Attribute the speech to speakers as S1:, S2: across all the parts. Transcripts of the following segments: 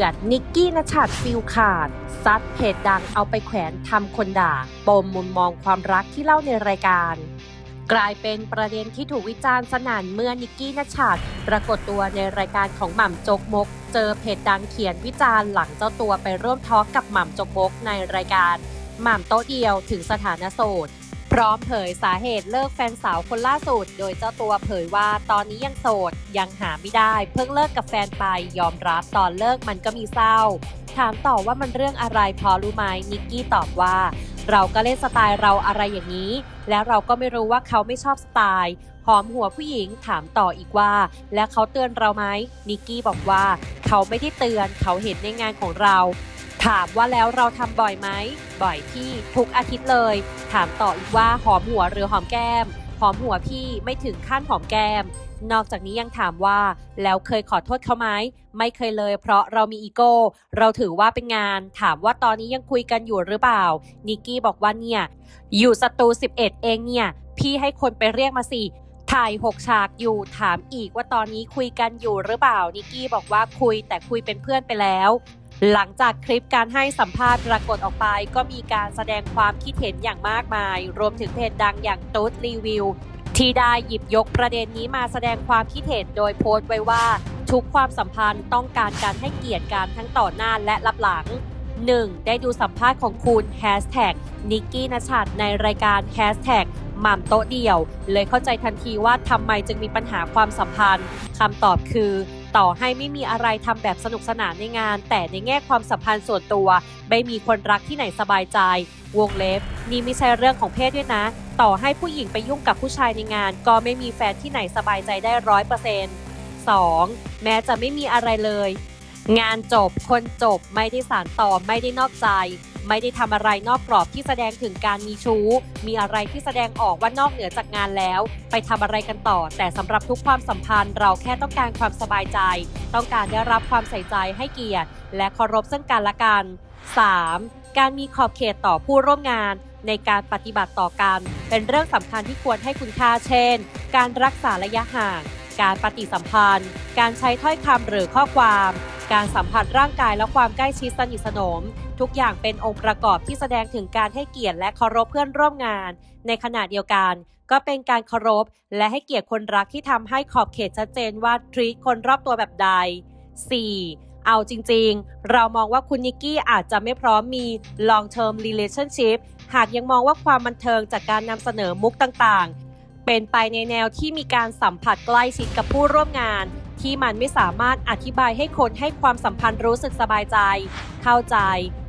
S1: ดือด นิกกี้นชัดฟิลขาด ซัดเพจดังเอาไปแขวนทำคนด่า ปมมุมมองความรักที่เล่าในรายการ กลายเป็นประเด็นที่ถูกวิจารณ์สนั่นเมื่อนิกกี้นชัดปรากฏตัวในรายการของหม่ำจกมก เจอเพจดังเขียนวิจารณ์หลังเจ้าตัวไปร่วมทอล์กกับหม่ำจกมกในรายการหม่ำโต๊ะเดียวถึงสถานะโสด พร้อมเผยสาเหตุเลิกแฟนสาวคนล่าสุด โดยเจ้าตัวเผยว่าตอนนี้ยังโสด ยังหาไม่ได้ เพิ่งเลิกกับแฟนไป ยอมรับตอนเลิกมันก็มีเศร้า ถามต่อว่ามันเรื่องอะไรพอรู้ไหมนิกกี้ตอบว่า เราก็เล่นสไตล์เราอะไรอย่างนี้ แล้วเราก็ไม่รู้ว่าเขาไม่ชอบสไตล์หอมหัวผู้หญิงถามต่ออีกว่า และเขาเตือนเราไหมนิกกี้บอกว่า เขาไม่ได้เตือนเขาเห็นในงานของเรา ถามว่าแล้วเราทำบ่อยไหม บ่อยที่ทุกอาทิตย์เลย ถามต่ออีกว่าหอมหัวหรือหอมแก้ม หอมหัวพี่ไม่ถึงขั้นหอมแก้ม นอกจากนี้ยังถามว่าแล้วเคยขอโทษเขาไหม ไม่เคยเลย เพราะเรามีอีโก้ เราถือว่าเป็นงาน ถามว่าตอนนี้ยังคุยกันอยู่หรือเปล่า นิกกี้บอกว่าเนี่ย อยู่สตู 11 เองเนี่ย พี่ให้คนไปเรียกมาสิถ่าย6ฉากอยู่ถามอีกว่าตอนนี้คุยกันอยู่หรือเปล่านิกกี้บอกว่าคุยแต่คุยเป็นเพื่อนไปแล้ว หลังจากคลิปการให้สัมภาษณ์ปรากฏออกไป ก็มีการแสดงความคิดเห็นอย่างมากมาย รวมถึงเพจดังอย่างตูดรีวิว ที่ได้หยิบยกประเด็นนี้มาแสดงความคิดเห็นโดยโพสต์ไว้ว่า ทุกความสัมพันธ์ต้องการการให้เกียรติกันทั้งต่อหน้าและรับหลัง 1. ได้ดูสัมภาษณ์ของคุณ Hashtag นิกกี้นชัดในรายการ Hashtag หม่ำโต๊ะเดียว เลยเข้าใจทันทีว่าทำไมจึงมีปัญหาความสัมพันธ์คำตอบคือ ต่อให้ไม่มีอะไรทำแบบสนุกสนานในงาน แต่ในแง่ความสัมพันธ์ส่วนตัว ไม่มีคนรักที่ไหนสบายใจ วงเล็บ นี่ไม่ใช่เรื่องของเพศด้วยนะ ต่อให้ผู้หญิงไปยุ่งกับผู้ชายในงาน ก็ไม่มีแฟนที่ไหนสบายใจได้ร้อยเปอร์เซ็นต์สองแม้จะไม่มีอะไรเลย งานจบคนจบไม่ได้สารต่อไม่ได้นอกใจ ไม่ได้ทำอะไรนอกกรอบที่แสดงถึงการมีชู้ มีอะไรที่แสดงออกว่านอกเหนือจากงานแล้ว ไปทำอะไรกันต่อ แต่สำหรับทุกความสัมพันธ์เราแค่ต้องการความสบายใจ ต้องการได้รับความใส่ใจให้เกียรติ และเคารพซึ่งกันและกัน 3. การมีขอบเขตต่อผู้ร่วมงาน ในการปฏิบัติต่อกัน เป็นเรื่องสำคัญที่ควรให้คุณค่าเช่น การรักษาระยะห่าง การปฏิสัมพันธ์ การใช้ถ้อยคำหรือข้อความ การสัมผัสร่างกายและความใกล้ชิดสนิทสนม ทุกอย่างเป็นองค์ประกอบที่แสดงถึงการให้เกียรติและเคารพเพื่อนร่วมงาน ในขณะเดียวกัน ก็เป็นการเคารพ และให้เกียรติคนรักที่ทำให้ขอบเขตชัดเจนว่าทรีตคนรอบตัวแบบใด 4. เอาจริงๆ เรามองว่าคุณนิกกี้อาจจะไม่พร้อมมี long term relationship หากยังมองว่าความบันเทิงจากการนำเสนอมุกต่างๆ เป็นไปในแนวที่มีการสัมผัสใกล้ชิดกับผู้ร่วมงาน ที่มันไม่สามารถอธิบายให้คนให้ความสัมพันธ์รู้สึกสบายใจ เข้าใจ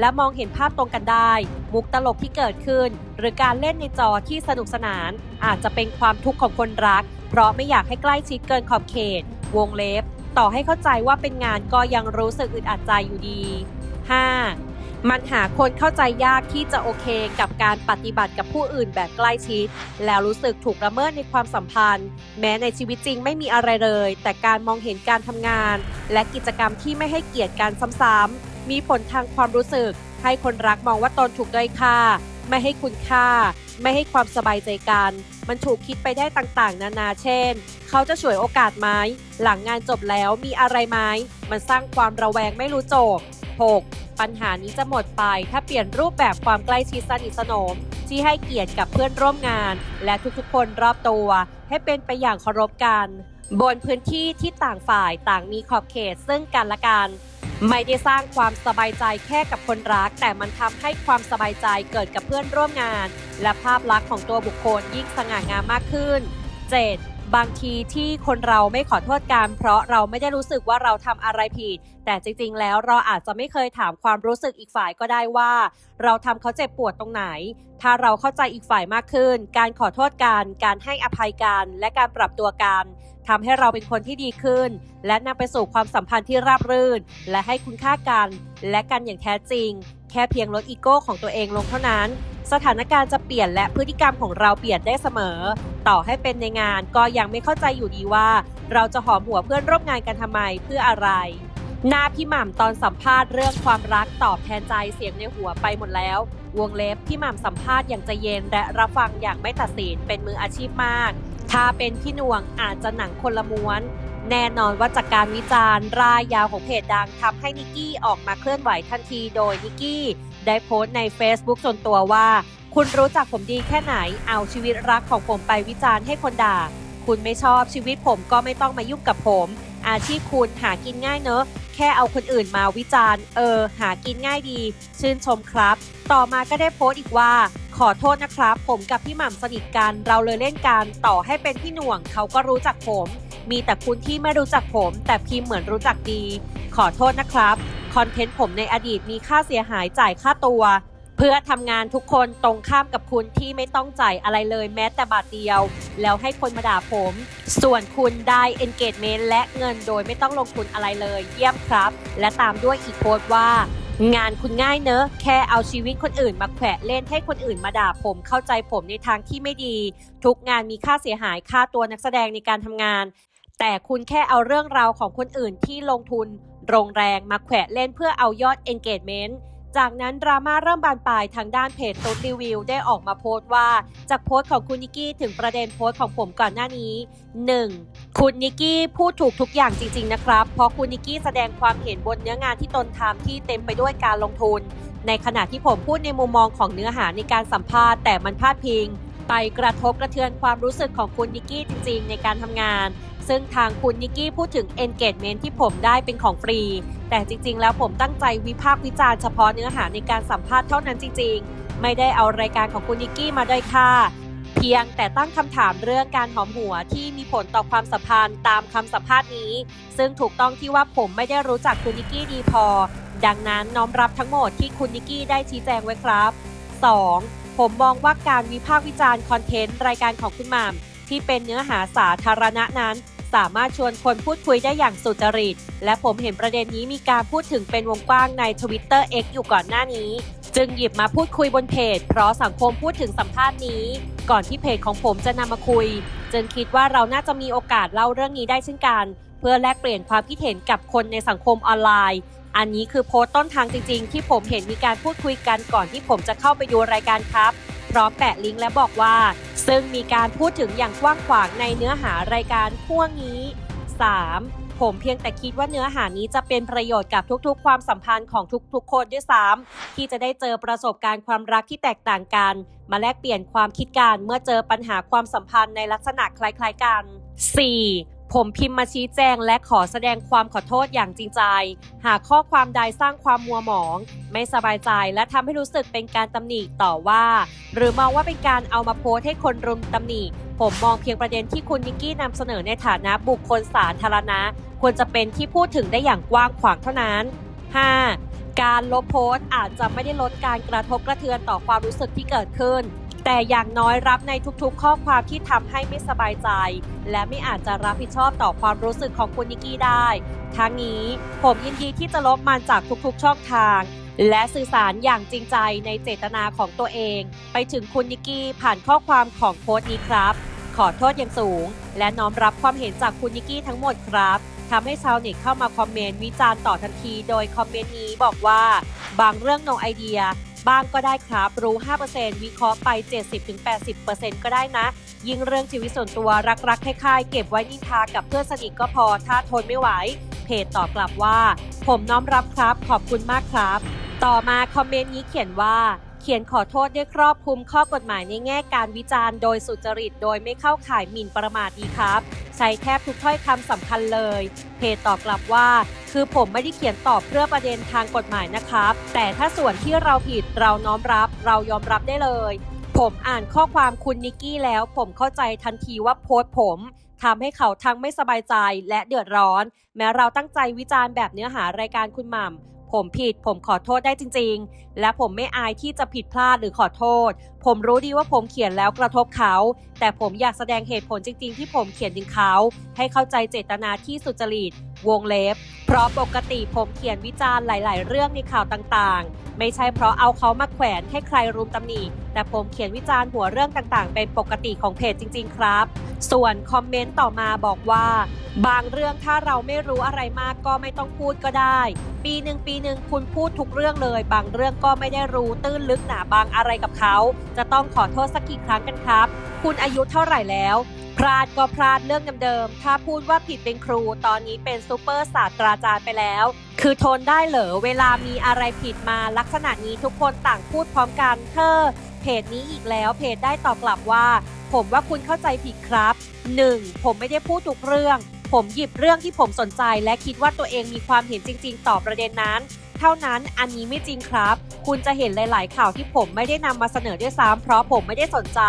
S1: และมองเห็นภาพตรงกันได้ มุกตลกที่เกิดขึ้น หรือการเล่นในจอที่สนุกสนาน อาจจะเป็นความทุกข์ของคนรัก เพราะไม่อยากให้ใกล้ชิดเกินขอบเขต วงเล็บ ต่อให้เข้าใจว่าเป็นงานก็ยังรู้สึกอึดอัดใจอยู่ดี 5. มันหาคนเข้าใจยากที่จะโอเคกับการปฏิบัติกับผู้อื่นแบบใกล้ชิด แล้วรู้สึกถูกละเมิดในความสัมพันธ์ แม้ในชีวิตจริงไม่มีอะไรเลย แต่การมองเห็นการทำงาน และกิจกรรมที่ไม่ให้เกียรติกันซ้ำๆมีผลทางความรู้สึก ให้คนรักมองว่าตนถูกด้อยค่า ไม่ให้คุณค่า ไม่ให้ความสบายใจกัน มันถูกคิดไปได้ต่างๆ นานาเช่น เขาจะฉวยโอกาสไหมหลังงานจบแล้วมีอะไรไหมมันสร้างความระแวงไม่รู้จบ 6. ปัญหานี้จะหมดไป ถ้าเปลี่ยนรูปแบบความใกล้ชิดสนิทสนม ที่ให้เกียรติกับเพื่อนร่วมงาน และทุกๆ คนรอบตัว ให้เป็นไปอย่างเคารพกัน บนพื้นที่ที่ต่างฝ่ายต่างมีขอบเขตซึ่งกันและกัน ไม่ได้สร้างความสบายใจแค่กับคนรัก แต่มันทำให้ความสบายใจเกิดกับเพื่อนร่วมงาน และภาพลักษณ์ของตัวบุคคลยิ่งสง่างามมากขึ้น 7. บางทีที่คนเราไม่ขอโทษกันเพราะเราไม่ได้รู้สึกว่าเราทำอะไรผิด แต่จริงๆ แล้วเราอาจจะไม่เคยถามความรู้สึกอีกฝ่ายก็ได้ว่า เราทำเขาเจ็บปวดตรงไหน ถ้าเราเข้าใจอีกฝ่ายมากขึ้น การขอโทษกันการให้อภัยกันและการปรับตัวกันทำให้เราเป็นคนที่ดีขึ้น และนำไปสู่ความสัมพันธ์ที่ราบรื่น และให้คุณค่ากัน และกันอย่างแท้จริง ค่เพียงลดอีโก้ของตัวเองลงเท่านั้น สถานการณ์จะเปลี่ยนและพฤติกรรมของเราเปลี่ยนได้เสมอ ต่อให้เป็นในงานก็ยังไม่เข้าใจอยู่ดีว่า เราจะหอมหัวเพื่อนร่วมงานกันทำไมเพื่ออะไรหน้าพี่หม่ำตอนสัมภาษณ์เรื่องความรักตอบแทนใจเสียงในหัวไปหมดแล้ว วงเล็บพี่หม่ำสัมภาษณ์อย่างใจเย็นและรับฟังอย่างไม่ตัดสินเป็นมืออาชีพมาก ถ้าเป็นพี่นวงอาจจะหนังคนละม้วน แน่นอนว่าจากการวิจารณ์รายยาวของเพจดังทำให้นิกกี้ออกมาเคลื่อนไหวทันทีโดยนิกกี้ได้โพสต์ใน Facebook ส่วนตัวว่า คุณรู้จักผมดีแค่ไหนเอาชีวิตรักของผมไปวิจารณ์ให้คนด่า คุณไม่ชอบชีวิตผมก็ไม่ต้องมายุ่งกับผม อาชีพคุณหากินง่ายเนอะแค่เอาคนอื่นมาวิจารณ์ เออ หากินง่ายดี ชื่นชมครับ ต่อมาก็ได้โพสต์อีกว่า ขอโทษนะครับ ผมกับพี่หม่ำสนิทกัน เราเลยเล่นกัน ต่อให้เป็นพี่หน่วงเขาก็รู้จักผม มีแต่คุณที่ไม่รู้จักผม แต่พิมพ์เหมือนรู้จักดี ขอโทษนะครับ คอนเทนต์ผมในอดีตมีค่าเสียหายจ่ายค่าตัว เพื่อทำงานทุกคนตรงข้ามกับคุณที่ไม่ต้องจ่ายอะไรเลยแม้แต่บาทเดียว แล้วให้คนมาด่าผม ส่วนคุณได้ engagement และเงินโดยไม่ต้องลงทุนอะไรเลย เยี่ยมครับ และตามด้วยอีกโพสต์ว่างานคุณง่ายเนอะ แค่เอาชีวิตคนอื่นมาแขวะเล่นให้คนอื่นมาด่าผมเข้าใจผมในทางที่ไม่ดี ทุกงานมีค่าเสียหายค่าตัวนักแสดงในการทำงาน แต่คุณแค่เอาเรื่องราวของคนอื่นที่ลงทุนโรงแรงมาแขวะเล่นเพื่อเอายอด engagement จากนั้นดราม่าเริ่มบานปลายทางด้านเพจตุ๊ดรีวิวได้ออกมาโพสต์ว่า จากโพสต์ของคุณนิกกี้ถึงประเด็นโพสต์ของผมก่อนหน้านี้ 1. คุณนิกกี้พูดถูกทุกอย่างจริง ๆ นะครับ เพราะคุณนิกกี้แสดงความเห็นบนเนื้องานที่ตนทำที่เต็มไปด้วยการลงทุน ในขณะที่ผมพูดในมุมมองของเนื้อหาในการสัมภาษณ์แต่มันพลาดพิง ไปกระทบกระเทือนความรู้สึกของคุณนิกกี้จริง ๆ ในการทำงาน ซึ่งทางคุณนิกกี้พูดถึง engagement ที่ผมได้เป็นของฟรี แต่จริงๆ แล้วผมตั้งใจวิพากษ์วิจารณ์เฉพาะเนื้อหาในการสัมภาษณ์เท่านั้นจริงๆ ไม่ได้เอารายการของคุณนิกกี้มาด้อยค่า เพียงแต่ตั้งคำถามเรื่องการหอมหัวที่มีผลต่อความสัมพันธ์ตามคำสัมภาษณ์นี้ ซึ่งถูกต้องที่ว่าผมไม่ได้รู้จักคุณนิกกี้ดีพอ ดังนั้นน้อมรับทั้งหมดที่คุณนิกกี้ได้ชี้แจงไว้ครับ 2. ผมมองว่าการวิพากษ์วิจารณ์คอนเทนต์รายการของคุณหม่ำที่เป็นเนื้อหาสาธารณะนั้น สามารถชวนคนพูดคุยได้อย่างสุจริต และผมเห็นประเด็นนี้มีการพูดถึงเป็นวงกว้างใน Twitter X อยู่ก่อนหน้านี้ จึงหยิบมาพูดคุยบนเพจ เพราะสังคมพูดถึงสัมภาษณ์นี้ ก่อนที่เพจของผมจะนำมาคุย จึงคิดว่าเราน่าจะมีโอกาสเล่าเรื่องนี้ได้เช่นกัน เพื่อแลกเปลี่ยนความคิดเห็นกับคนในสังคมออนไลน์ อันนี้คือโพสต์ต้นทางจริง ๆ ที่ผมเห็นมีการพูดคุยกันก่อนที่ผมจะเข้าไปดูรายการครับ ร้อมแปะลิงก์และบอกว่า ซึ่งมีการพูดถึงอย่างกว้างขวางในเนื้อหารายการพวกนี้ 3. ผมเพียงแต่คิดว่าเนื้อหานี้จะเป็นประโยชน์กับทุกๆ ความสัมพันธ์ของทุกๆ คนด้วยซ้ำที่จะได้เจอประสบการณ์ความรักที่แตกต่างกัน มาแลกเปลี่ยนความคิดกันเมื่อเจอปัญหาความสัมพันธ์ในลักษณะคล้ายๆกัน 4. ผมพิมพ์มาชี้แจงและขอแสดงความขอโทษอย่างจริงใจ หากข้อความใดสร้างความมัวหมอง ไม่สบายใจและทำให้รู้สึกเป็นการตำหนิต่อว่า หรือมองว่าเป็นการเอามาโพสให้คนรุมตำหนิผมมองเพียงประเด็นที่คุณนิกกี้นำเสนอในฐานะบุคคลสาธารณะ ควรจะเป็นที่พูดถึงได้อย่างกว้างขวางเท่านั้น 5. การลบโพสต์อาจจะไม่ได้ลดการกระทบกระเทือนต่อความรู้สึกที่เกิดขึ้น แต่อย่างน้อยรับในทุกๆ ข้อความที่ทำให้ไม่สบายใจ และไม่อาจจะรับผิดชอบต่อความรู้สึกของคุณนิกกี้ได้ ทั้งนี้ผมยินดีที่จะลบมันจากทุกๆ ช่องทาง และสื่อสารอย่างจริงใจในเจตนาของตัวเอง ไปถึงคุณนิกกี้ผ่านข้อความของโพสต์นี้ครับ ขอโทษอย่างสูง และน้อมรับความเห็นจากคุณนิกกี้ทั้งหมดครับทำให้ชาวเน็ตเข้ามาคอมเมนต์วิจารณ์ต่อทันที โดยคอมเมนต์นี้บอกว่า บางเรื่อง no ไอเดีย บ้างก็ได้ครับ รู้ 5%วิเคราะห์ไป 70-80%ก็ได้นะ ยิ่งเรื่องชีวิตส่วนตัวรักๆคล้ายๆ เก็บไว้นินทากับเพื่อนสนิทก็พอ ถ้าทนไม่ไหว เพจตอบกลับว่า ผมน้อมรับครับ ขอบคุณมากครับ ต่อมาคอมเมนต์นี้เขียนว่า ขียนขอโทษได้ครอบคลุมข้อกฎหมายในแง่การวิจารณ์โดยสุจริต โดยไม่เข้าข่ายหมิ่นประมาทดีครับ ใช้แทบทุกถ้อยคำสำคัญเลย เพจตอบกลับว่า คือผมไม่ได้เขียนตอบเพื่อประเด็นทางกฎหมายนะครับ แต่ถ้าส่วนที่เราผิดเราน้อมรับ เรายอมรับได้เลย ผมอ่านข้อความคุณนิกกี้แล้ว ผมเข้าใจทันทีว่าโพสต์ผมทำให้เขาทั้งไม่สบายใจและเดือดร้อน แม้เราตั้งใจวิจารณ์แบบเนื้อหารายการคุณหม่ำ ผมผิด ผมขอโทษได้จริง ๆ และผมไม่อายที่จะผิดพลาดหรือขอโทษ ผมรู้ดีว่าผมเขียนแล้วกระทบเขา แต่ผมอยากแสดงเหตุผลจริง ๆ ที่ผมเขียนถึงเขา ให้เข้าใจเจตนาที่สุจริต วงเล็บ เพราะปกติผมเขียนวิจารณ์หลาย ๆ เรื่องในข่าวต่าง ๆ ไม่ใช่เพราะเอาเขามาแขวนให้ใครรุมตำหนิ แต่ผมเขียนวิจารณ์หัวเรื่องต่าง ๆ เป็นปกติของเพจจริง ๆ ครับ ส่วนคอมเมนต์ต่อมาบอกว่า บางเรื่องถ้าเราไม่รู้อะไรมากก็ไม่ต้องพูดก็ได้ ปีหนึ่งปีหนึ่งคุณพูดทุกเรื่องเลย บางเรื่องก็ไม่ได้รู้ตื้นลึกหนาบางอะไรกับเขา จะต้องขอโทษสักกี่ครั้งกันครับ คุณอายุเท่าไหร่แล้ว พลาดก็พลาดเรื่องเดิมๆถ้าพูดว่าผิดเป็นครู ตอนนี้เป็นซูเปอร์ศาสตราจารย์ไปแล้ว คือทนได้เหรอเวลามีอะไรผิดมาลักษณะนี้ทุกคนต่างพูดพร้อมกันเธอเพจนี้อีกแล้วเพจได้ตอบกลับว่า ผมว่าคุณเข้าใจผิดครับ 1. ผมไม่ได้พูดทุกเรื่อง ผมหยิบเรื่องที่ผมสนใจ และคิดว่าตัวเองมีความเห็นจริง ๆ ต่อประเด็นนั้น เท่านั้นอันนี้ไม่จริงครับ คุณจะเห็นหลาย ๆ ข่าวที่ผมไม่ได้นำมาเสนอด้วยซ้ำเพราะผมไม่ได้สนใจ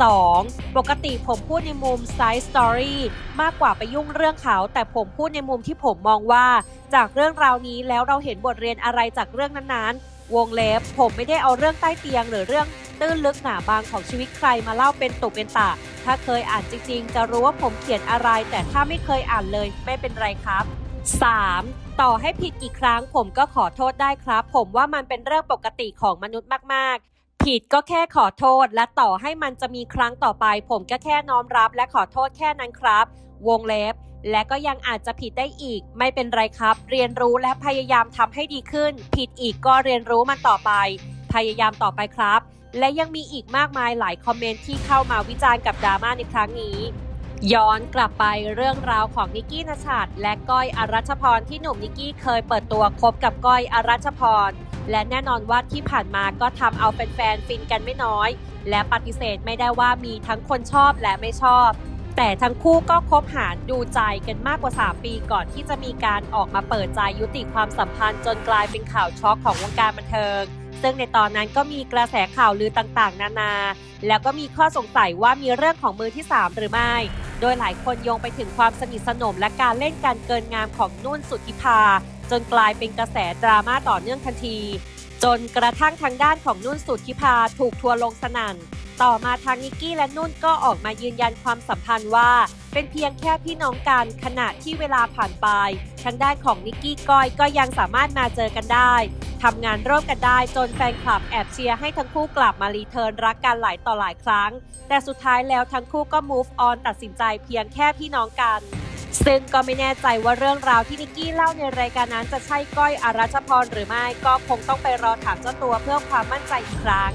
S1: 2. ปกติผมพูดในมุม side story มากกว่าไปยุ่งเรื่องเขา แต่ผมพูดในมุมที่ผมมองว่า จากเรื่องราวนี้แล้วเราเห็นบทเรียนอะไรจากเรื่องนั้นๆ วงเล็บผมไม่ได้เอาเรื่องใต้เตียงหรือเรื่อง ตื้นลึกหนาบางของชีวิตใครมาเล่าเป็นตุเป็นตะถ้าเคยอ่านจริง ๆ จะรู้ว่าผมเขียนอะไร แต่ถ้าไม่เคยอ่านเลยไม่เป็นไรครับ 3. ต่อให้ผิดกี่ครั้งผมก็ขอโทษได้ครับ ผมว่ามันเป็นเรื่องปกติของมนุษย์มาก ๆผิดก็แค่ขอโทษและต่อให้มันจะมีครั้งต่อไป ผมก็แค่น้อมรับและขอโทษแค่นั้นครับ วงเล็บ และก็ยังอาจจะผิดได้อีก ไม่เป็นไรครับ เรียนรู้และพยายามทำให้ดีขึ้น ผิดอีกก็เรียนรู้มันต่อไป พยายามต่อไปครับ และยังมีอีกมากมายหลายคอมเมนต์ที่เข้ามาวิจารณ์กับดราม่าในครั้งนี้ ย้อนกลับไปเรื่องราวของนิกกี้นชัดและก้อยอรัชพรที่หนุ่มนิกกี้เคยเปิดตัวคบกับก้อยอรัชพร และแน่นอนว่าที่ผ่านมาก็ทำเอาแฟนๆฟินกันไม่น้อย และปฏิเสธไม่ได้ว่ามีทั้งคนชอบและไม่ชอบ แต่ทั้งคู่ก็คบหาดูใจกันมากกว่า 3 ปีก่อนที่จะมีการออกมาเปิดใจยุติความสัมพันธ์จนกลายเป็นข่าวช็อกของวงการบันเทิง ซึ่งในตอนนั้นก็มีกระแสข่าวลือต่างๆ นานา แล้วก็มีข้อสงสัยว่ามีเรื่องของมือที่ 3 หรือไม่ โดยหลายคนโยงไปถึงความสนิทสนมและการเล่นการเกินงามของนุ่นสุทธิภา จนกลายเป็นกระแสดราม่าต่อเนื่องทันที จนกระทั่งทางด้านของนุ่นสุทธิภาถูกทัวลงสนั่น ต่อมาทางนิกกี้และนุ่นก็ออกมายืนยันความสัมพันธ์ว่า เป็นเพียงแค่พี่น้องกันขณะที่เวลาผ่านไป ทางด้านของนิกกี้ก้อยก็ยังสามารถมาเจอกันได้ทำงานร่วมกันได้จนแฟนคลับแอบเชียร์ให้ทั้งคู่กลับมารีเทิร์นรักกันหลายต่อหลายครั้ง แต่สุดท้ายแล้วทั้งคู่ก็ move on ตัดสินใจเพียงแค่พี่น้องกัน ซึ่งก็ไม่แน่ใจว่าเรื่องราวที่นิกกี้เล่าในรายการนั้นจะใช่ก้อยอารัชพรหรือไม่ก็คงต้องไปรอถามเจ้าตัวเพื่อความมั่นใจอีกครั้ง